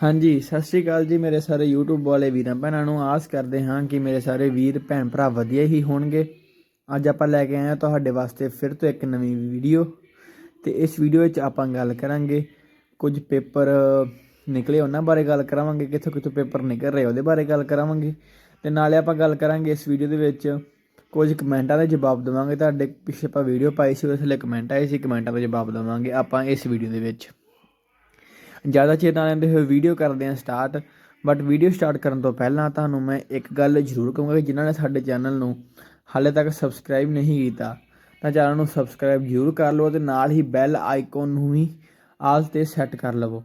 ਹਾਂਜੀ, ਸਤਿ ਸ਼੍ਰੀ ਅਕਾਲ ਜੀ ਮੇਰੇ ਸਾਰੇ YouTube ਵਾਲੇ ਵੀਰਾਂ ਭੈਣਾਂ ਨੂੰ। ਆਸ ਕਰਦੇ ਹਾਂ ਕਿ ਮੇਰੇ ਸਾਰੇ ਵੀਰ, ਭੈਣ ਭਰਾ ਵਧੀਆ ਹੀ ਹੋਣਗੇ। ਅੱਜ ਆਪਾਂ ਲੈ ਕੇ ਆਏ ਹਾਂ ਤੁਹਾਡੇ ਵਾਸਤੇ ਫਿਰ ਤੋਂ ਇੱਕ ਨਵੀਂ ਵੀਡੀਓ ਤੇ ਇਸ ਵੀਡੀਓ ਵਿੱਚ ਆਪਾਂ ਗੱਲ ਕਰਾਂਗੇ। ਕੁਝ ਪੇਪਰ ਨਿਕਲੇ ਉਹਨਾਂ ਬਾਰੇ ਗੱਲ ਕਰਾਵਾਂਗੇ, ਕਿੱਥੋਂ ਕਿੱਥੋਂ ਪੇਪਰ ਨਿਕਲ ਰਹੇ ਉਹਦੇ ਬਾਰੇ ਗੱਲ ਕਰਾਵਾਂਗੇ। ਤੇ ਨਾਲੇ ਆਪਾਂ ਗੱਲ ਕਰਾਂਗੇ ਇਸ ਵੀਡੀਓ ਦੇ ਵਿੱਚ ਕੁਝ ਕਮੈਂਟਾਂ ਦੇ ਜਵਾਬ ਦੇਵਾਂਗੇ। ਤੁਹਾਡੇ ਪਿੱਛੇ ਆਪਾਂ ਵੀਡੀਓ ਪਾਈ ਸੀ, ਉਸ ਲਈ ਕਮੈਂਟ ਆਏ ਸੀ, ਕਮੈਂਟਾਂ ਦੇ ਜਵਾਬ ਦੇਵਾਂਗੇ ਆਪਾਂ ਇਸ ਵੀਡੀਓ ਦੇ ਵਿੱਚ। ਜ਼ਿਆਦਾ ਚਿਰ ਨਾ ਲੈਂਦੇ ਹੋਏ ਵੀਡੀਓ ਕਰਦੇ ਹਾਂ ਸਟਾਰਟ ਬਟ ਵੀਡੀਓ ਸਟਾਰਟ ਕਰਨ ਤੋਂ ਪਹਿਲਾਂ ਤੁਹਾਨੂੰ ਮੈਂ ਇੱਕ ਗੱਲ ਜ਼ਰੂਰ ਕਹੂੰਗਾ ਕਿ ਜਿਨ੍ਹਾਂ ਨੇ ਸਾਡੇ ਚੈਨਲ ਨੂੰ ਹਾਲੇ ਤੱਕ ਸਬਸਕ੍ਰਾਈਬ ਨਹੀਂ ਕੀਤਾ, ਤਾਂ ਚੈਨਲ ਨੂੰ ਸਬਸਕ੍ਰਾਈਬ ਜ਼ਰੂਰ ਕਰ ਲਵੋ ਤੇ ਨਾਲ ਹੀ ਬੈਲ ਆਈਕਨ ਨੂੰ ਵੀ ਆਲ ਤੇ ਸੈੱਟ ਕਰ ਲਵੋ।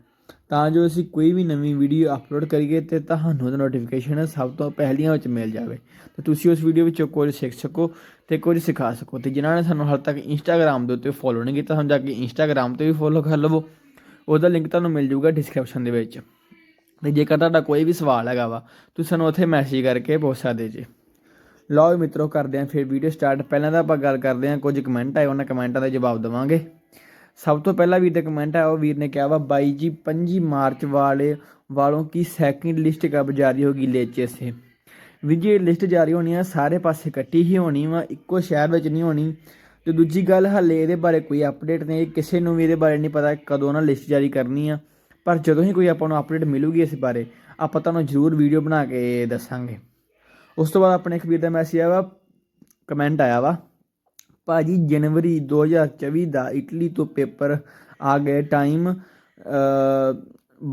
ਤਾਂ ਜੋ ਅਸੀਂ ਕੋਈ ਵੀ ਨਵੀਂ ਵੀਡੀਓ ਅਪਲੋਡ ਕਰੀਏ ਤੇ ਤੁਹਾਨੂੰ ਉਹਦਾ ਨੋਟੀਫਿਕੇਸ਼ਨ ਸਭ ਤੋਂ ਪਹਿਲੀਆਂ ਵਿੱਚ ਮਿਲ ਜਾਵੇ। ਤੇ ਤੁਸੀਂ ਉਸ ਵੀਡੀਓ ਵਿੱਚੋਂ ਕੁਝ ਸਿੱਖ ਸਕੋ ਤੇ ਕੁਝ ਸਿਖਾ ਸਕੋ। ਤੇ ਜਿਨ੍ਹਾਂ ਨੇ ਸਾਨੂੰ ਹਾਲੇ ਤੱਕ ਇੰਸਟਾਗ੍ਰam ਦੇ ਉੱਤੇ ਫੋਲੋ ਨਹੀਂ ਕੀਤਾ, ਸਾਨੂੰ ਜਾ ਕੇ ਇੰਸਟਾਗ੍ਰam ਤੇ ਵੀ ਫੋਲੋ ਕਰ ਲਵੋ। ਉਹਦਾ ਲਿੰਕ ਤੁਹਾਨੂੰ ਮਿਲ ਜਾਊਗਾ ਡਿਸਕ੍ਰਿਪਸ਼ਨ ਦੇ ਵਿੱਚ। ਤੇ ਜੇਕਰ ਤੁਹਾਡਾ ਕੋਈ ਵੀ ਸਵਾਲ ਹੈਗਾ ਵਾ, ਤੁਸੀਂ ਸਾਨੂੰ ਉੱਥੇ ਮੈਸੇਜ ਕਰਕੇ ਪੁੱਛ ਸਕਦੇ ਜੀ। ਲਓ ਵੀ ਮਿੱਤਰੋ, ਕਰਦੇ ਆਂ ਫਿਰ ਵੀਡੀਓ ਸਟਾਰਟ ਪਹਿਲਾਂ ਤਾਂ ਆਪਾਂ ਗੱਲ ਕਰਦੇ ਆਂ ਕੁਝ ਕਮੈਂਟ ਆਏ, ਉਹਨਾਂ ਕਮੈਂਟਾਂ ਦਾ ਜਵਾਬ ਦੇਵਾਂਗੇ। ਸਭ ਤੋਂ ਪਹਿਲਾ ਵੀਰ ਦਾ ਕਮੈਂਟ ਆਇਆ ਉਹ ਵੀਰ ਨੇ ਕਿਹਾ ਵਾ, ਬਾਈ ਜੀ 25 ਮਾਰਚ ਵਾਲੇ ਵਾਲੋਂ ਕੀ ਸੈਕਿੰਡ ਲਿਸਟ ਕਬ ਜਾਰੀ ਹੋਗੀ ਲੇਚੇ ਸੇ? ਵੀ ਜੀ ਲਿਸਟ ਜਾਰੀ ਹੋਣੀ ਆ, ਸਾਰੇ ਪਾਸੇ ਇਕੱਠੀ ਹੀ ਹੋਣੀ ਵਾ, ਇੱਕੋ ਸ਼ਹਿਰ ਵਿੱਚ ਨਹੀਂ ਹੋਣੀ। ਤੇ ਦੂਜੀ ਗੱਲ ਹੱਲੇ ਇਹਦੇ ਬਾਰੇ ਕੋਈ ਅਪਡੇਟ ਨਹੀਂ ਕਿਸੇ ਨੂੰ ਵੀ ਇਹਦੇ ਬਾਰੇ ਨਹੀਂ ਪਤਾ ਕਦੋਂ ਨਾ ਲਿਸਟ ਜਾਰੀ ਕਰਨੀ ਆ। ਪਰ ਜਦੋਂ ਹੀ ਕੋਈ ਆਪਾਂ ਨੂੰ ਅਪਡੇਟ ਮਿਲੂਗੀ ਇਸ ਬਾਰੇ, ਆਪਾਂ ਤੁਹਾਨੂੰ ਜ਼ਰੂਰ ਵੀਡੀਓ ਬਣਾ ਕੇ ਦੱਸਾਂਗੇ। ਉਸ ਤੋਂ ਬਾਅਦ ਆਪਣੇ ਇੱਕ ਵੀਰ ਦਾ ਮੈਸੇਜ ਆਇਆ ਵਾ ਕਮੈਂਟ ਆਇਆ ਵਾ, ਭਾਜੀ, ਜਨਵਰੀ 2024 ਦਾ ਇਟਲੀ ਤੋਂ ਪੇਪਰ ਆ ਗਏ ਟਾਈਮ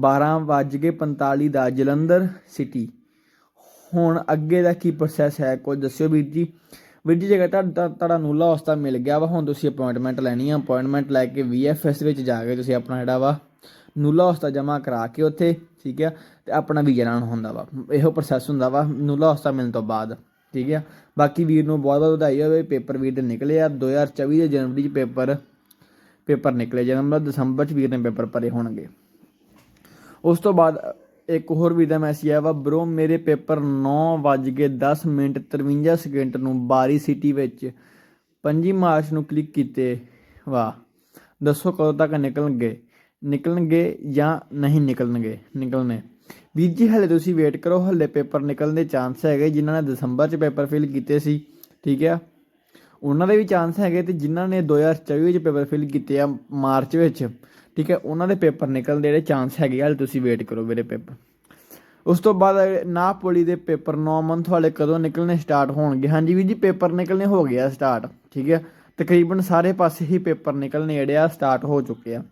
12:45 ਦਾ ਜਲੰਧਰ ਸਿਟੀ ਹੁਣ ਅੱਗੇ ਦਾ ਕੀ ਪ੍ਰੋਸੈਸ ਹੈ ਕੋਈ ਦੱਸਿਓ ਵੀਰ ਜੀ। ਵੀਰ ਜੀ ਜੇਕਰ ਤੁਹਾਡਾ ਤੁਹਾਡਾ ਨੂਲਾ ਹੌਸਤਾ ਮਿਲ ਗਿਆ ਵਾ, ਹੁਣ ਤੁਸੀਂ ਅਪਾਇੰਟਮੈਂਟ ਲੈਣੀ ਆ। ਅਪਾਇੰਟਮੈਂਟ ਲੈ ਕੇ VFS ਵਿੱਚ ਜਾ ਕੇ ਤੁਸੀਂ ਆਪਣਾ ਜਿਹੜਾ ਵਾ, ਨੂਲਾ ਹੌਸਤਾ ਜਮ੍ਹਾਂ ਕਰਾ ਕੇ ਉੱਥੇ, ਠੀਕ ਆ? ਤੇ ਆਪਣਾ ਵੀਜ਼ਾ ਲੈਣ ਹੁੰਦਾ ਵਾ। ਇਹੋ ਪ੍ਰੋਸੈਸ ਹੁੰਦਾ ਵਾ, ਨੂਲਾ ਹੌਸਤਾ ਮਿਲਣ ਤੋਂ ਬਾਅਦ, ਠੀਕ ਆ? ਬਾਕੀ ਵੀਰ ਨੂੰ ਬਹੁਤ ਬਹੁਤ ਵਧਾਈ ਹੋਵੇ, ਪੇਪਰ ਵੀਰ ਦੇ ਨਿਕਲੇ ਆ। 2024 ਦੇ ਜਨਵਰੀ 'ਚ ਪੇਪਰ ਪੇਪਰ ਨਿਕਲੇ ਜਨਵਰੀ ਦਸੰਬਰ 'ਚ ਵੀਰ ਨੇ ਪੇਪਰ ਭਰੇ ਹੋਣਗੇ। ਉਸ ਤੋਂ ਬਾਅਦ ਇੱਕ ਹੋਰ ਵੀ ਦਾ ਮੈਸੇਜ ਆਇਆ ਵਾ ਬ్రో ਮੇਰੇ ਪੇਪਰ 9:10 ਮਿੰਟ 53 ਸਕਿੰਟ ਨੂੰ ਬਾਰੀ ਸਿਟੀ ਵਿੱਚ। 5 ਮਾਰਚ ਨੂੰ ਕਲਿੱਕ ਕੀਤੇ ਵਾ ਦੱਸੋ ਕਦੋਂ ਤੱਕ ਨਿਕਲਣਗੇ? ਨਿਕਲਣਗੇ ਜਾਂ ਨਹੀਂ ਨਿਕਲਣਗੇ? ਨਿਕਲਣੇ। ਵੀਰ ਜੀ, ਹਲੇ ਤੁਸੀਂ ਵੇਟ ਕਰੋ, ਹਲੇ ਪੇਪਰ ਨਿਕਲਣ ਦੇ ਚਾਂਸ ਹੈਗੇ, ਜਿਨ੍ਹਾਂ ਨੇ ਦਸੰਬਰ 'ਚ ਪੇਪਰ ਫਿਲ ਕੀਤੇ ਸੀ, ਠੀਕ ਆ? ਉਹਨਾਂ ਦੇ ਵੀ ਚਾਂਸ ਹੈਗੇ ਤੇ ਜਿਨ੍ਹਾਂ ਨੇ 2024 ਵਿੱਚ ਪੇਪਰ ਫਿਲ ਕੀਤੇ ਆ, ਮਾਰਚ ਵਿੱਚ। ਠੀਕ ਹੈ, ਉਹਨਾਂ ਦੇ ਪੇਪਰ ਨਿਕਲਣ ਦੇ ਜਿਹੜੇ ਚਾਂਸ ਹੈਗੇ ਹਾਲੇ ਤੁਸੀਂ ਵੇਟ ਕਰੋ ਮੇਰੇ ਪੇਪਰ। ਉਸ ਤੋਂ ਬਾਅਦ ਨਾ ਨਾਪੋਲੀ ਦੇ ਪੇਪਰ 9 ਮੰਥ ਵਾਲੇ ਕਦੋਂ ਨਿਕਲਣੇ ਸਟਾਰਟ ਹੋਣਗੇ? ਹਾਂਜੀ ਵੀ ਜੀ, ਪੇਪਰ ਨਿਕਲਣੇ ਹੋ ਗਏ ਆ ਸਟਾਰਟ ਠੀਕ ਹੈ। ਤਕਰੀਬਨ ਸਾਰੇ ਪਾਸੇ ਹੀ ਪੇਪਰ ਨਿਕਲਣੇ ਜਿਹੜੇ ਆ ਸਟਾਰਟ ਹੋ ਚੁੱਕੇ ਆ।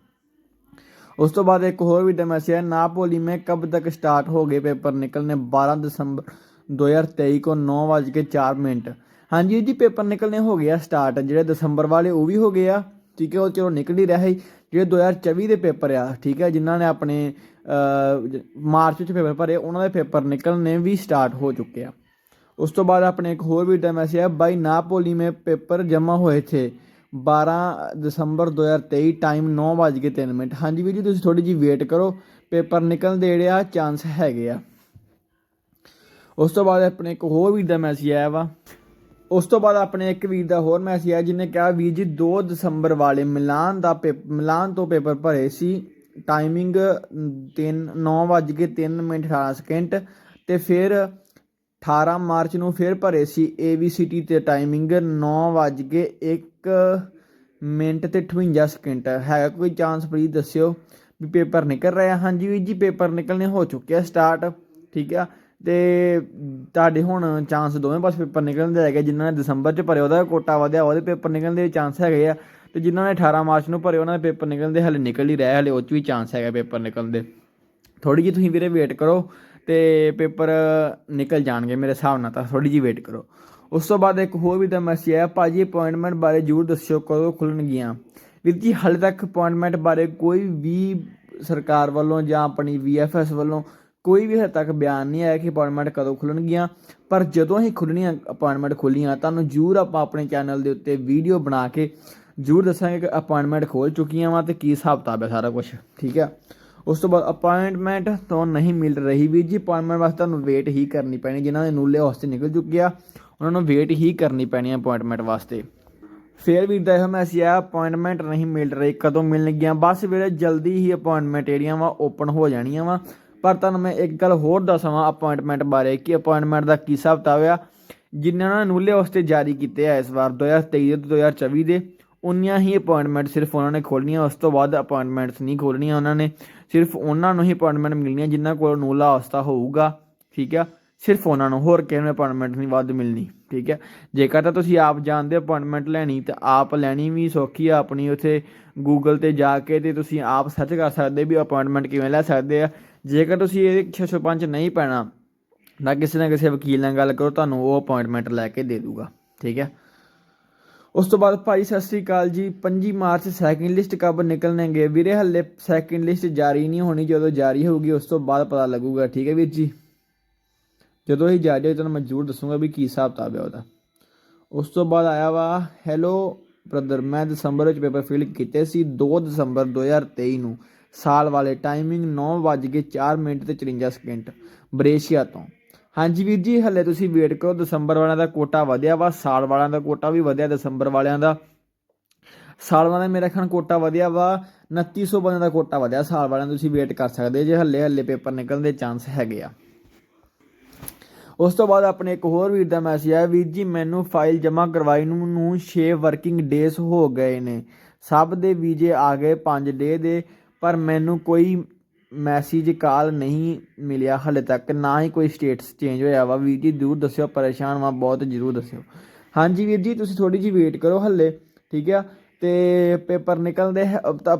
ਉਸ ਤੋਂ ਬਾਅਦ ਇੱਕ ਹੋਰ ਵੀ ਡਮੈਸੀ ਨਾ ਨਾਪੋਲੀ ਮੈਂ ਕਬ ਤੱਕ ਸਟਾਰਟ ਹੋ ਗਏ ਪੇਪਰ ਨਿਕਲਨੇ 12 ਦਸੰਬਰ 2023 ਕੋ 9:04 ਮਿੰਟ। ਹਾਂਜੀ ਜੀ, ਪੇਪਰ ਨਿਕਲਨੇ ਹੋ ਗਏ ਆ ਸਟਾਰਟ ਜਿਹੜੇ ਦਸੰਬਰ ਵਾਲੇ ਉਹ ਵੀ ਹੋ ਗਏ ਆ। ਠੀਕ ਹੈ, ਉਹ ਚਲੋ ਨਿਕਲ ਹੀ ਰਿਹਾ ਹੈ ਜਿਹੜੇ 2024 ਦੇ ਪੇਪਰ ਆ, ਠੀਕ ਹੈ, ਜਿਨ੍ਹਾਂ ਨੇ ਆਪਣੇ ਮਾਰਚ ਵਿੱਚ ਪੇਪਰ ਭਰੇ, ਉਹਨਾਂ ਦੇ ਪੇਪਰ ਨਿਕਲਣੇ ਵੀ ਸਟਾਰਟ ਹੋ ਚੁੱਕੇ ਆ। ਉਸ ਤੋਂ ਬਾਅਦ ਆਪਣੇ ਇੱਕ ਹੋਰ ਵੀ ਟਾਈਮ ਐਸੇ ਆ, ਬਾਈ ਨਾਪੋਲੀ ਮੇ ਪੇਪਰ ਜਮ੍ਹਾਂ ਹੋਏ ਥੇ 12 ਦਸੰਬਰ 2023 ਟਾਈਮ 9:03 ਮਿੰਟ। ਹਾਂਜੀ ਵੀਰ ਜੀ, ਤੁਸੀਂ ਥੋੜੀ ਜੀ ਵੇਟ ਕਰੋ, ਪੇਪਰ ਨਿਕਲਣ ਦੇ ਜਿਹੜੇ ਆ ਚਾਂਸ ਹੈਗੇ ਆ। ਉਸ ਤੋਂ ਬਾਅਦ ਆਪਣੇ ਇੱਕ ਹੋਰ ਵੀ ਦਾ ਮੈਸੇਜ ਆਇਆ ਵਾ ਉਸ ਤੋਂ ਬਾਅਦ ਆਪਣੇ ਇੱਕ ਵੀਰ ਦਾ ਹੋਰ ਮੈਸੇਜ ਆਇਆ ਜਿਹਨੇ ਕਿਹਾ, ਵੀਰ ਜੀ 2 ਦਸੰਬਰ ਵਾਲੇ ਮਿਲਾਨ ਦਾ ਮਿਲਾਨ ਤੋਂ ਪੇਪਰ ਭਰੇ ਸੀ। ਟਾਈਮਿੰਗ 3 9:03 ਮਿੰਟ 18 ਸਕਿੰਟ ਤੇ ਫਿਰ 18 ਮਾਰਚ ਨੂੰ ਫਿਰ ਭਰੇ ਸੀ। ABCT ਤੇ ਟਾਈਮਿੰਗ 9:01 ਮਿੰਟ ਤੇ 58 ਸਕਿੰਟ ਹੈ ਕੋਈ ਚਾਂਸ ਪਲੀਜ਼ ਦੱਸਿਓ ਵੀ ਪੇਪਰ ਨਿਕਲ ਰਿਹਾ। ਹਾਂਜੀ ਵੀਰ ਜੀ, ਪੇਪਰ ਨਿਕਲਨੇ ਹੋ ਚੁੱਕਿਆ ਸਟਾਰਟ ਠੀਕ ਆ? ਤੇ ਤੁਹਾਡੇ ਹੁਣ ਚਾਂਸ ਦੋਵੇਂ ਪਾਸੇ ਪੇਪਰ ਨਿਕਲਣ ਦੇ ਹੈਗੇ ਜਿਨ੍ਹਾਂ ਨੇ ਦਸੰਬਰ 'ਚ ਭਰੇ ਉਹਦਾ ਕੋਟਾ ਵਧਿਆ, ਉਹਦੇ ਪੇਪਰ ਨਿਕਲਣ ਦੇ ਚਾਂਸ ਹੈਗੇ ਆ। ਤੇ ਜਿਨ੍ਹਾਂ ਨੇ 18 ਮਾਰਚ ਨੂੰ ਭਰੇ, ਉਹਨਾਂ ਦੇ ਪੇਪਰ ਨਿਕਲਣ ਦੇ ਹਲੇ ਨਿਕਲ ਹੀ ਰਿਹਾ, ਹਲੇ ਉਹ 'ਚ ਵੀ ਚਾਂਸ ਹੈਗਾ ਪੇਪਰ ਨਿਕਲਣ ਦੇ। ਥੋੜੀ ਜਿਹੀ ਤੁਸੀਂ ਵੀਰੇ ਵੇਟ ਕਰੋ ਤੇ ਪੇਪਰ ਨਿਕਲ ਜਾਣਗੇ ਮੇਰੇ ਹਿਸਾਬ ਨਾਲ ਤਾਂ ਥੋੜੀ ਜਿਹੀ ਵੇਟ ਕਰੋ। ਉਸ ਤੋਂ ਬਾਅਦ ਇੱਕ ਹੋਰ ਵੀ ਤਾਂ ਮੈਸੇਜ ਆਇਆ, ਭਾਜੀ ਅਪਾਇੰਟਮੈਂਟ ਬਾਰੇ ਜ਼ਰੂਰ ਦੱਸਿਓ, ਕਦੋਂ ਖੁੱਲਣਗੀਆਂ ਵੀਰ ਜੀ, ਹਾਲੇ ਤੱਕ ਅਪਾਇੰਟਮੈਂਟ ਬਾਰੇ ਕੋਈ ਵੀ ਸਰਕਾਰ ਵੱਲੋਂ ਜਾਂ ਆਪਣੀ VFS ਵੱਲੋਂ ਕੋਈ ਵੀ ਹਜੇ ਤੱਕ ਬਿਆਨ ਨਹੀਂ ਆਇਆ ਕਿ ਅਪਾਇੰਟਮੈਂਟ ਕਦੋਂ ਖੁੱਲਣਗੀਆਂ, ਪਰ ਜਦੋਂ ਹੀ ਖੁੱਲਣੀਆਂ ਅਪਾਇੰਟਮੈਂਟ ਖੁੱਲੀਆਂ, ਤੁਹਾਨੂੰ ਜ਼ਰੂਰ ਆਪਾਂ ਆਪਣੇ ਚੈਨਲ ਦੇ ਉੱਤੇ ਵੀਡੀਓ ਬਣਾ ਕੇ ਜ਼ਰੂਰ ਦੱਸਾਂਗੇ ਕਿ ਅਪਾਇੰਟਮੈਂਟ ਖੋਲ ਚੁੱਕੀਆਂ ਵਾ ਤੇ ਕੀ ਹਿਸਾਬ ਕਿਤਾਬ ਹੈ ਸਾਰਾ ਕੁਝ ਠੀਕ ਹੈ? ਉਸ ਤੋਂ ਬਾਅਦ ਅਪਾਇੰਟਮੈਂਟ ਤੋਂ ਨਹੀਂ ਮਿਲ ਰਹੀ ਵੀ ਜੀ ਅਪਾਇੰਟਮੈਂਟ ਵਾਸਤੇ ਤੁਹਾਨੂੰ ਵੇਟ ਹੀ ਕਰਨੀ ਪੈਣੀ, ਜਿਨ੍ਹਾਂ ਦੇ ਨੂਲੇ ਹੌਸਤੇ ਨਿਕਲ ਚੁੱਕੇ ਆ, ਉਹਨਾਂ ਨੂੰ ਵੇਟ ਹੀ ਕਰਨੀ ਪੈਣੀ ਹੈ ਅਪਾਇੰਟਮੈਂਟ ਵਾਸਤੇ। ਫੇਰ ਵੀ ਦਾ ਇਹ ਮੈਸੇਜ ਆਇਆ ਅਪਾਇੰਟਮੈਂਟ ਨਹੀਂ ਮਿਲ ਰਹੀ, ਕਦੋਂ ਮਿਲਣਗੀਆਂ? ਬਸ ਵੀਰੇ, ਜਲਦੀ ਹੀ ਅਪਾਇੰਟਮੈਂਟ ਜਿਹੜੀਆਂ ਵਾ ਓਪਨ ਹੋ ਜਾਣੀਆਂ ਵਾ। ਪਰ ਤੁਹਾਨੂੰ ਮੈਂ ਇੱਕ ਗੱਲ ਹੋਰ ਦੱਸਾਂ ਅਪਾਇੰਟਮੈਂਟ ਬਾਰੇ, ਕਿ ਅਪਾਇੰਟਮੈਂਟ ਦਾ ਕੀ ਹਿਸਾਬ ਕਿਤਾਬ ਆ? ਜਿਨ੍ਹਾਂ ਨੇ ਨੂਲੇ ਵਾਸਤੇ ਜਾਰੀ ਕੀਤੇ ਆ ਇਸ ਵਾਰ 2023 ਤੇ 2024 ਦੇ, ਉਨੀਆਂ ਹੀ ਅਪਾਇੰਟਮੈਂਟ ਸਿਰਫ ਉਹਨਾਂ ਨੇ ਖੋਲਣੀਆਂ ਉਸ ਤੋਂ ਬਾਅਦ ਅਪਾਇੰਟਮੈਂਟਸ ਨਹੀਂ ਖੋਲਣੀਆਂ ਉਹਨਾਂ ਨੇ, ਸਿਰਫ ਉਹਨਾਂ ਨੂੰ ਹੀ ਅਪਾਇੰਟਮੈਂਟ ਮਿਲਣੀਆਂ ਜਿਨ੍ਹਾਂ ਕੋਲ ਨੂਲਾ ਅਵਸਥਾ ਹੋਊਗਾ, ਠੀਕ ਆ? ਸਿਰਫ ਉਹਨਾਂ ਨੂੰ, ਹੋਰ ਕਿਸੇ ਨੂੰ ਅਪਾਇੰਟਮੈਂਟ ਨਹੀਂ, ਵੱਧ ਮਿਲਣੀ, ਠੀਕ ਹੈ? ਜੇਕਰ ਤਾਂ ਤੁਸੀਂ ਆਪ ਜਾਣਦੇ ਹੋ ਅਪਾਇੰਟਮੈਂਟ ਲੈਣੀ, ਤਾਂ ਆਪ ਲੈਣੀ ਵੀ ਸੌਖੀ ਆ, ਆਪਣੀ ਉੱਥੇ ਗੂਗਲ ਤੇ ਜਾ ਕੇ ਤੇ ਤੁਸੀਂ ਆਪ ਸਰਚ ਕਰ ਸਕਦੇ ਵੀ ਅਪਾਇੰਟਮੈਂਟ ਕਿਵੇਂ ਲੈ ਸਕਦੇ ਆ। ਜੇਕਰ ਤੁਸੀਂ ਇਹ 605 ਨਹੀਂ ਪੈਣਾ ਨਾ ਕਿਸੇ ਨਾ ਕਿਸੇ ਵਕੀਲ ਨਾਲ ਗੱਲ ਕਰੋ, ਤੁਹਾਨੂੰ ਉਹ ਅਪਾਇੰਟਮੈਂਟ ਲੈ ਕੇ ਦੇ ਦੂਗਾ, ਠੀਕ ਹੈ? ਉਸ ਤੋਂ ਬਾਅਦ ਭਾਈ, ਸਤਿ ਸ੍ਰੀ ਅਕਾਲ ਜੀ। 25 ਮਾਰਚ ਸੈਕਿੰਡ ਲਿਸਟ ਕਬ ਨਿਕਲਣਗੇ? ਵੀਰੇ, ਹੱਲੇ ਸੈਕਿੰਡ ਲਿਸਟ ਜਾਰੀ ਨਹੀਂ ਹੋਣੀ, ਜਦੋਂ ਜਾਰੀ ਹੋਊਗੀ, ਉਸ ਤੋਂ ਬਾਅਦ ਪਤਾ ਲੱਗੂਗਾ, ਠੀਕ ਹੈ ਵੀਰ ਜੀ? ਜਦੋਂ ਹੀ ਜਾਰੀ ਹੋਈ ਤੁਹਾਨੂੰ ਮੈਂ ਜ਼ਰੂਰ ਦੱਸੂਗਾ ਵੀ ਕੀ ਹਿਸਾਬ ਕਿਤਾਬ ਹੈ ਉਹਦਾ। ਉਸ ਤੋਂ ਬਾਅਦ ਆਇਆ ਵਾ ਹੈਲੋ ਬ੍ਰਦਰ ਮੈਂ ਦਸੰਬਰ ਵਿੱਚ ਪੇਪਰ ਫਿਲ ਕੀਤੇ ਸੀ 2 ਦਸੰਬਰ 2023 ਨੂੰ। ਸਾਲ ਵਾਲੇ ਟਾਈਮਿੰਗ 9:04 ਮਿੰਟ ਤੇ 54 ਸਕਿੰਟ ਬਰੇਸ਼ੀਆ ਤੋਂ। ਹਾਂਜੀ ਵੀਰ ਜੀ, ਹੱਲੇ ਤੁਸੀਂ ਵੇਟ ਕਰੋ, ਦਸੰਬਰ ਵਾਲਿਆਂ ਦਾ ਕੋਟਾ ਵਧਿਆ ਵਾ, ਸਾਲ ਵਾਲਿਆਂ ਦਾ ਕੋਟਾ ਵੀ ਵਧਿਆ, ਦਸੰਬਰ ਵਾਲਿਆਂ ਦਾ। ਸਾਲ ਵਾਲਿਆਂ ਦਾ ਮੇਰਾ ਖਣ ਕੋਟਾ ਵਧਿਆ ਵਾ 2900 ਬੰਦਿਆਂ ਦਾ ਕੋਟਾ ਵਧਿਆ, ਸਾਲ ਵਾਲਿਆਂ ਦਾ ਤੁਸੀਂ ਵੇਟ ਕਰ ਸਕਦੇ ਜੇ ਹੱਲੇ ਹੱਲੇ ਪੇਪਰ ਨਿਕਲਣ ਦੇ ਚਾਂਸ ਹੈਗੇ ਆ। ਉਸ ਤੋਂ ਬਾਅਦ ਆਪਣੇ ਇੱਕ ਹੋਰ ਵੀਰ ਦਾ ਮੈਸੇਜ ਆਇਆ, ਵੀਰ ਜੀ, ਮੈਨੂੰ ਫਾਈਲ ਜਮ੍ਹਾਂ ਕਰਵਾਈ ਨੂੰ ਨੂੰ 6 ਵਰਕਿੰਗ ਡੇਸ ਹੋ ਗਏ ਨੇ। ਸਭ ਦੇ ਵੀਜ਼ੇ ਆ ਗਏ 5 ਡੇ ਦੇ, ਪਰ ਮੈਨੂੰ ਕੋਈ ਮੈਸੇਜ ਕਾਲ ਨਹੀਂ ਮਿਲਿਆ ਹਲੇ ਤੱਕ। ਨਾ ਹੀ ਕੋਈ ਸਟੇਟਸ ਚੇਂਜ ਹੋਇਆ ਵਾ। ਵੀਰ ਜੀ, ਜ਼ਰੂਰ ਦੱਸਿਓ, ਪਰੇਸ਼ਾਨ ਵਾ, ਬਹੁਤ ਜ਼ਰੂਰ ਦੱਸਿਓ। ਹਾਂਜੀ ਵੀਰ ਜੀ, ਤੁਸੀਂ ਥੋੜੀ ਜਿਹੀ ਵੇਟ ਕਰੋ ਹੱਲੇ, ਠੀਕ ਆ? ਤੇ ਪੇਪਰ ਨਿਕਲਦੇ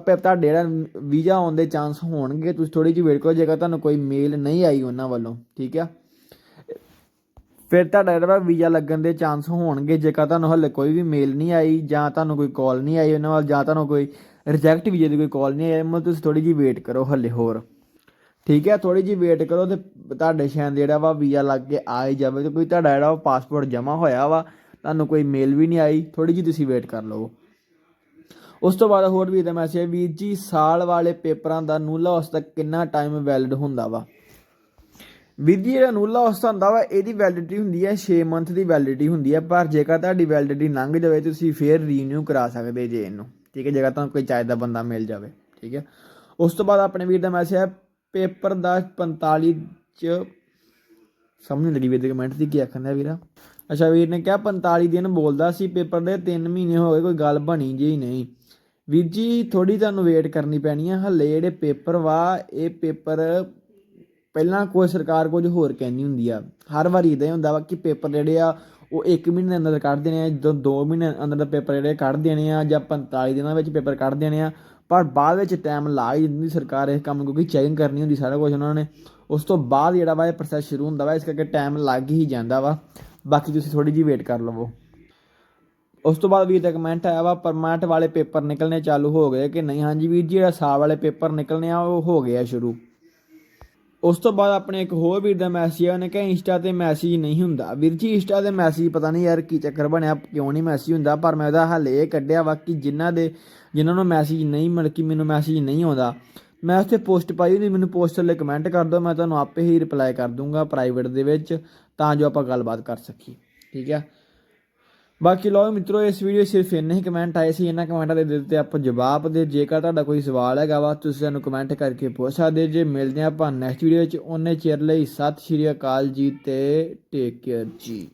ਪੇ- ਤੁਹਾਡੇ ਜਿਹੜਾ ਵੀਜ਼ਾ ਆਉਣ ਦੇ ਚਾਂਸ ਹੋਣਗੇ। ਤੁਸੀਂ ਥੋੜੀ ਜਿਹੀ ਵੇਟ ਕਰੋ, ਜੇਕਰ ਤੁਹਾਨੂੰ ਕੋਈ ਮੇਲ ਨਹੀਂ ਆਈ ਉਹਨਾਂ ਵੱਲੋਂ, ਠੀਕ ਆ? ਫਿਰ ਤੁਹਾਡਾ ਜਿਹੜਾ ਵੀਜ਼ਾ ਲੱਗਣ ਦੇ ਚਾਂਸ ਹੋਣਗੇ, ਜੇਕਰ ਤੁਹਾਨੂੰ ਹਲੇ ਕੋਈ ਵੀ ਮੇਲ ਨਹੀਂ ਆਈ ਜਾਂ ਤੁਹਾਨੂੰ ਕੋਈ ਕਾਲ ਨਹੀਂ ਆਈ ਉਹਨਾਂ ਵੱਲ, ਜਾਂ ਤੁਹਾਨੂੰ ਕੋਈ ਰਿਜੈਕਟ ਵੀਜ਼ੇ ਦੀ ਕੋਈ ਕਾਲ ਨਹੀਂ ਆਈ, ਮਤਲਬ ਤੁਸੀਂ ਥੋੜੀ ਜਿਹੀ ਵੇਟ ਕਰੋ ਹਲੇ ਹੋਰ। ਠੀਕ ਹੈ ਥੋੜੀ ਜਿਹੀ ਵੇਟ ਕਰੋ ਤੇ ਤੁਹਾਡੇ ਸ਼ਾਇਦ ਜਿਹੜਾ ਵਾ ਵੀਜ਼ਾ ਲੱਗ ਕੇ ਆ ਹੀ ਜਾਵੇ ਤੇ ਕੋਈ ਤੁਹਾਡਾ ਜਿਹੜਾ ਪਾਸਪੋਰਟ ਜਮ੍ਹਾਂ ਹੋਇਆ ਵਾ, ਤੁਹਾਨੂੰ ਕੋਈ ਮੇਲ ਵੀ ਨਹੀਂ ਆਈ ਥੋੜੀ ਜਿਹੀ ਤੁਸੀਂ ਵੇਟ ਕਰ ਲਓ। ਉਸ ਤੋਂ ਬਾਅਦ ਹੋਰ ਵੀ ਇਹਦਾ ਮੈਸੇਜ ਵੀਰ ਜੀ, ਸਾਲ ਵਾਲੇ ਪੇਪਰਾਂ ਦਾ ਨੂਲਾ ਉਸ ਤੱਕ ਕਿੰਨਾ ਟਾਈਮ ਵੈਲਿਡ ਹੁੰਦਾ ਵਾ? ਵੀਰ ਜੀ ਜਿਹੜਾ ਨੂਲਾ ਉਸ ਹੁੰਦਾ ਵਾ, ਇਹਦੀ ਵੈਲਿਡਿਟੀ ਹੁੰਦੀ ਹੈ 6 ਮੰਥ ਦੀ ਵੈਲਿਡਿਟੀ ਹੁੰਦੀ ਹੈ, ਪਰ ਜੇਕਰ ਤੁਹਾਡੀ ਵੈਲਿਡਿਟੀ ਲੰਘ ਜਾਵੇ, ਤੁਸੀਂ ਫੇਰ ਰੀਨਿਊ ਕਰਾ ਸਕਦੇ ਜੇ ਇਹਨੂੰ, ਠੀਕ ਹੈ, ਜੇਕਰ ਤੁਹਾਨੂੰ ਕੋਈ ਚਾਹੀਦਾ ਬੰਦਾ ਮਿਲ ਜਾਵੇ, ਠੀਕ ਹੈ। ਉਸ ਤੋਂ ਬਾਅਦ ਆਪਣੇ ਵੀਰ ਦਾ ਮੈਸੇਜ ਹੈ ਪੇਪਰ ਦਾ 45 ਚ, ਸਮਝ ਨਹੀਂ ਲੱਗੀ ਵੀਰ ਦੇ ਕਮੈਂਟ ਦੀ, ਕੀ ਆਖਣ ਦਾ ਵੀਰਾ? ਅੱਛਾ, ਵੀਰ ਨੇ ਕਿਹਾ 45 ਦਿਨ ਬੋਲਦਾ ਸੀ ਪੇਪਰ ਦੇ 3 ਮਹੀਨੇ ਹੋ ਗਏ, ਕੋਈ ਗੱਲ ਬਣੀ ਜੀ ਨਹੀਂ। ਵੀਰ ਜੀ ਥੋੜੀ ਤੁਹਾਨੂੰ ਵੇਟ ਕਰਨੀ ਪੈਣੀ ਹੈ, ਹੱਲੇ ਜਿਹੜੇ ਪੇਪਰ ਵਾ, ਇਹ ਪੇਪਰ ਪਹਿਲਾਂ ਕੋਈ ਸਰਕਾਰ ਕੁਝ ਹੋਰ ਕਹਿੰਦੀ ਹੁੰਦੀ ਆ। ਹਰ ਵਾਰੀ ਇਦਾਂ ਹੀ ਹੁੰਦਾ ਵਾ ਕਿ ਪੇਪਰ ਜਿਹੜੇ ਆ, ਉਹ 1 ਮਹੀਨੇ ਦੇ ਅੰਦਰ ਕੱਢ ਦੇਣੇ ਆ, ਜਦੋਂ 2 ਮਹੀਨੇ ਅੰਦਰ ਦਾ ਪੇਪਰ ਜਿਹੜੇ ਕੱਢ ਦੇਣੇ ਆ ਜਾਂ 45 ਦਿਨਾਂ ਵਿੱਚ ਪੇਪਰ ਕੱਢ ਦੇਣੇ ਆ। ਪਰ ਬਾਅਦ ਵਿੱਚ ਟਾਈਮ ਲਾ ਹੀ ਦਿੰਦੀ ਸਰਕਾਰ ਇਸ ਕੰਮ, ਕਿਉਂਕਿ ਚੈਕਿੰਗ ਕਰਨੀ ਹੁੰਦੀ ਸਾਰਾ ਕੁਝ ਉਹਨਾਂ ਨੇ। ਉਸ ਤੋਂ ਬਾਅਦ ਜਿਹੜਾ ਵਾ ਇਹ ਪ੍ਰੋਸੈਸ ਸ਼ੁਰੂ ਹੁੰਦਾ ਵਾ, ਇਸ ਕਰਕੇ ਟਾਈਮ ਲੱਗ ਹੀ ਜਾਂਦਾ ਵਾ। ਬਾਕੀ ਤੁਸੀਂ ਥੋੜੀ ਜਿਹੀ ਵੇਟ ਕਰ ਲਵੋ। ਉਸ ਤੋਂ ਬਾਅਦ ਵੀਰ ਦਾ ਕਮੈਂਟ ਆਇਆ ਵਾ ਪਰਮਾਨੈਂਟ ਵਾਲੇ ਪੇਪਰ ਨਿਕਲਣੇ ਚਾਲੂ ਹੋ ਗਏ ਕਿ ਨਹੀਂ? ਹਾਂਜੀ ਵੀਰ ਜੀ, ਜਿਹੜਾ ਸਾਲ ਵਾਲੇ ਪੇਪਰ ਨਿਕਲਣੇ ਆ, ਉਹ ਹੋ ਗਏ ਆ ਸ਼ੁਰੂ। ਉਸ ਤੋਂ ਬਾਅਦ ਆਪਣੇ ਇੱਕ ਹੋਰ ਵੀਰ ਦਾ ਮੈਸੇਜ ਆ ਉਹਨੇ ਕਿਹਾ, ਇੰਸਟਾ ਤੇ ਮੈਸੇਜ ਨਹੀਂ ਹੁੰਦਾ। ਵੀਰ ਜੀ, ਇੰਸਟਾ ਤੇ ਮੈਸੇਜ ਪਤਾ ਨਹੀਂ ਯਾਰ ਕੀ ਚੱਕਰ ਬਣਿਆ, ਕਿਉਂ ਨਹੀਂ ਮੈਸੇਜ ਹੁੰਦਾ, ਪਰ ਮੈਂ ਉਹਦਾ ਹੱਲ ਇਹ ਕੱਢਿਆ ਵਾ ਕਿ ਜਿਨ੍ਹਾਂ ਦੇ, ਜਿਨ੍ਹਾਂ ਨੂੰ ਮੈਸੇਜ ਨਹੀਂ ਮਿਲ ਕਿ ਮੈਨੂੰ ਮੈਸੇਜ ਨਹੀਂ ਆਉਂਦਾ, ਮੈਂ ਉੱਥੇ ਪੋਸਟ ਪਾਈ ਹੁੰਦੀ ਮੈਨੂੰ ਪੋਸਟ ਥੱਲੇ ਕਮੈਂਟ ਕਰ ਦਿਓ, ਮੈਂ ਤੁਹਾਨੂੰ ਆਪੇ ਹੀ ਰਿਪਲਾਈ ਕਰ ਦੂੰਗਾ ਪ੍ਰਾਈਵੇਟ ਦੇ ਵਿੱਚ, ਤਾਂ ਜੋ ਆਪਾਂ ਗੱਲਬਾਤ ਕਰ ਸਕੀਏ। ਠੀਕ ਹੈ ਬਾਕੀ ਲਓ ਮਿੱਤਰੋ, ਇਸ ਵੀਡੀਓ 'ਚ ਸਿਰਫ ਇੰਨੇ ਹੀ ਕਮੈਂਟ ਆਏ ਸੀ। ਇਹਨਾਂ ਕਮੈਂਟਾਂ ਦੇ ਦਿੱਤੇ ਆਪਾਂ ਜਵਾਬ ਦੇ। ਜੇਕਰ ਤੁਹਾਡਾ ਕੋਈ ਸਵਾਲ ਹੈਗਾ ਵਾ, ਤੁਸੀਂ ਸਾਨੂੰ ਕਮੈਂਟ ਕਰਕੇ ਪੁੱਛ ਸਕਦੇ ਜੇ। ਮਿਲਦੇ ਹਾਂ ਆਪਾਂ ਨੈਕਸਟ ਵੀਡੀਓ 'ਚ। ਉਹਨੇ ਚਿਰ ਲਈ ਸਤਿ ਸ਼੍ਰੀ ਅਕਾਲ ਜੀ ਤੇ ਟੇਕ ਕੇਅਰ ਜੀ।